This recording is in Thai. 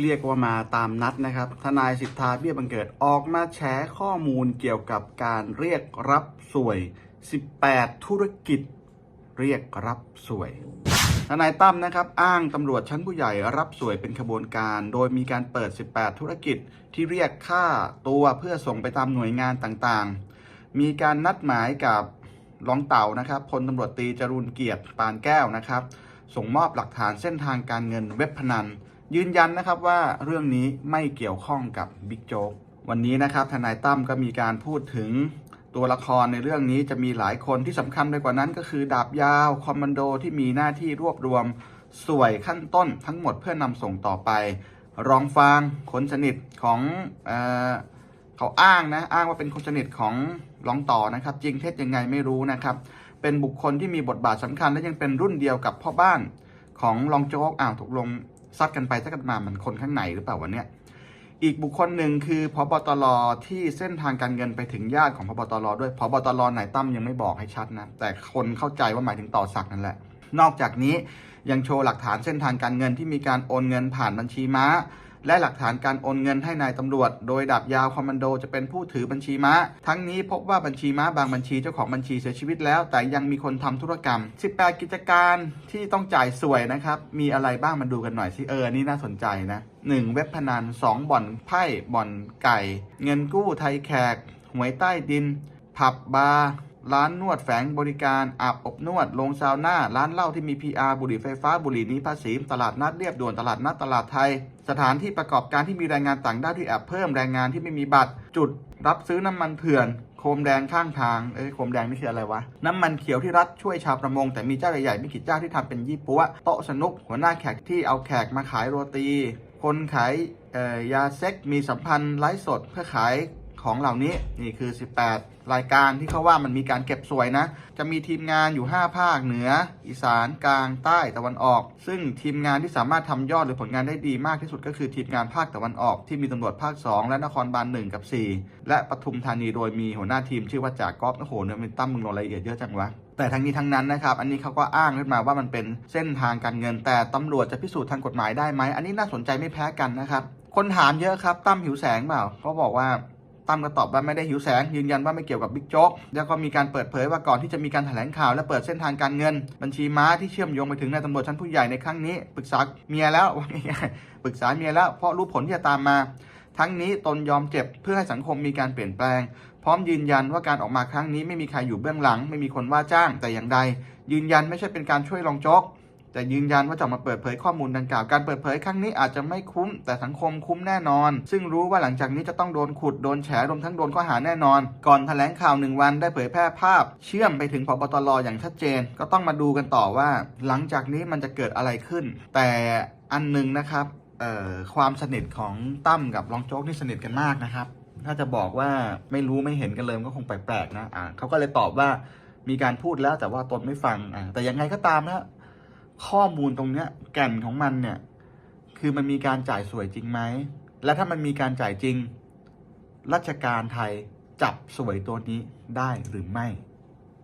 เรียกว่ามาตามนัดนะครับ ทนายสิทธาเบี้ยบังเกิดออกมาแฉข้อมูลเกี่ยวกับการเรียกรับสวย 18 ธุรกิจ เรียกรับสวย ทนายตั้มนะครับ อ้างตำรวจชั้นผู้ใหญ่รับสวยเป็นขบวนการ โดยมีการเปิด 18 ธุรกิจที่เรียกค่าตัวเพื่อส่งไปตามหน่วยงานต่างๆ มีการนัดหมายกับรองเต่านะครับพลตำรวจตีจรูนเกียรติปานแก้วนะครับ ส่งมอบหลักฐานเส้นทางการเงินเว็บพนัน ยืนยันนะครับว่าเรื่องนี้ไม่เกี่ยวข้องกับบิ๊กโจ๊กวันนี้นะครับทนายตั้มก็มีการพูดถึงตัวละครในเรื่องนี้จะมีหลายคนที่สำคัญไปกว่านั้นก็คือดาบยาวคอมมานโดที่มีหน้าที่รวบรวมสวยขั้นต้นทั้งหมดเพื่อนำส่งต่อไป รองฟางคนสนิทของเออเขาอ้างนะอ้างว่าเป็นคนสนิทของรองต่อนะครับ จริงเท็จยังไงไม่รู้นะครับ เป็นบุคคลที่มีบทบาทสำคัญและยังเป็นรุ่นเดียวกับพ่อบ้านของรองโจ๊กอ้าวตกลง ซัดกันไปซัดกันมามันคนข้างในหรือเปล่าวะเนี่ยอีกบุคคลหนึ่งคือพบตรที่เส้นทางการเงินไปถึงญาติของพบตรด้วยพบตรไหนตั้มยังไม่บอกให้ชัดนะแต่คนเข้าใจว่าหมายถึงต่อสักนั่นแหละ นอกจากนี้ยังโชว์หลักฐานเส้นทางการเงินที่มีการโอนเงินผ่านบัญชีม้า และหลักฐานการโอนเงินให้นายตำรวจ โดยดาบยาวคอมมานโดจะเป็นผู้ถือบัญชีม้า ทั้งนี้พบว่าบัญชีม้าบางบัญชีเจ้าของบัญชีเสียชีวิตแล้ว แต่ยังมีคนทำธุรกรรม 18 กิจการที่ต้องจ่ายสวยนะครับ มีอะไรบ้างมาดูกันหน่อยสิเอออันนี่น่าสนใจนะ 1. เว็บพนัน 2. บ่อนไพ่บ่อนไก่ เงินกู้ไทยแขกหวยใต้ดิน ผับบาร์ ร้านนวดแฝงบริการอาบอบนวดโรงซาวน่าร้านเหล้าที่มี PR บุหรี่ไฟฟ้าบุหรี่นี้ภาษีตลาดนัดเรียบด่วนตลาดนัดตลาดไทย สถานที่ประกอบการที่มีแรงงานต่างด้าวที่แอบเพิ่มแรงงานที่ไม่มีบัตร จุดรับซื้อน้ำมันเถื่อนโคมแดงข้างทาง เอ้ยโคมแดงนี่คืออะไรวะ น้ำมันเขียวที่รัฐช่วยชาวประมง แต่มีเจ้าใหญ่ๆไม่กี่เจ้าที่ทำเป็นยี่ปัวโต๊ะสนุกหัวหน้าแขกที่เอาแขกมาขายโรตี คนขายยาเซ็กมีสัมพันธ์ไลฟ์สดเพื่อขาย ของเหล่านี้นี่คือ 18 รายการที่เขาว่ามันมีการเก็บสวยนะ จะมีทีมงานอยู่ 5 ภาคเหนือ อีสานกลางใต้ตะวันออก ซึ่งทีมงานที่สามารถทำยอดหรือผลงานได้ดีมากที่สุดก็คือทีมงานภาคตะวันออกที่มีตำรวจภาค 2 และนครบาล1กับ 4 และปทุมธานีโดยมีหัวหน้าทีมชื่อว่าจากก๊อฟโอ้โหเนี่ยมันตั้มมึงลงรายละเอียดเยอะจังวะแต่ทั้งนี้ทั้งนั้นนะครับ อันนี้เขาก็อ้างขึ้นมาว่ามันเป็นเส้นทางการเงิน แต่ตำรวจจะพิสูจน์ทางกฎหมายได้ไหม อันนี้น่าสนใจไม่แพ้กันนะครับ คนถามเยอะครับ ตั้มหิวแสงเปล่าเขาบอกว่า ตั้มก็ตอบว่าไม่ได้หิวแสง ยืนยันว่าไม่เกี่ยวกับบิ๊กโจ๊กแล้วก็มีการเปิดเผยว่าก่อนที่จะมีการแถลงข่าวและเปิดเส้นทางการเงิน บัญชีม้าที่เชื่อมโยงไปถึงนายตำรวจชั้นผู้ใหญ่ในครั้งนี้ปรึกษาเมียแล้วว่าง่ายๆปรึกษาเมียแล้วเพราะรู้ผลที่จะตามมา ทั้งนี้ตนยอมเจ็บเพื่อให้สังคมมีการเปลี่ยนแปลง พร้อมยืนยันว่าการออกมาครั้งนี้ไม่มีใครอยู่เบื้องหลัง ไม่มีคนว่าจ้างแต่อย่างใด ยืนยันไม่ใช่เป็นการช่วยรองโจ๊ก แต่ยืนยันว่าจะมาเปิดเผยข้อมูลดังกล่าวการเปิดเผยครั้งนี้อาจจะไม่คุ้ม แต่สังคมคุ้มแน่นอน ซึ่งรู้ว่าหลังจากนี้จะต้องโดนขุดโดนแฉรวมทั้งโดนข้อหาแน่นอน ก่อนแถลงข่าวหนึ่งวันได้เผยแพร่ภาพ เชื่อมไปถึงพบตรอย่างชัดเจน ก็ต้องมาดูกันต่อว่า หลังจากนี้มันจะเกิดอะไรขึ้น แต่อันหนึ่งนะครับความสนิทของตั้มกับรองโจ๊กนี่สนิทกันมากนะครับ ถ้าจะบอกว่าไม่รู้ไม่เห็นกันเลยก็คงแปลกๆนะอ่าเขาก็เลยตอบว่ามีการพูดแล้วแต่ว่าตนไม่ฟังแต่ยังไงก็ตามนะ ข้อมูลตรงเนี้ย แก่นของมันเนี่ย คือมันมีการจ่ายสวยจริงไหม และถ้ามันมีการจ่ายจริง ราชการไทยจับสวยตัวนี้ได้หรือไม่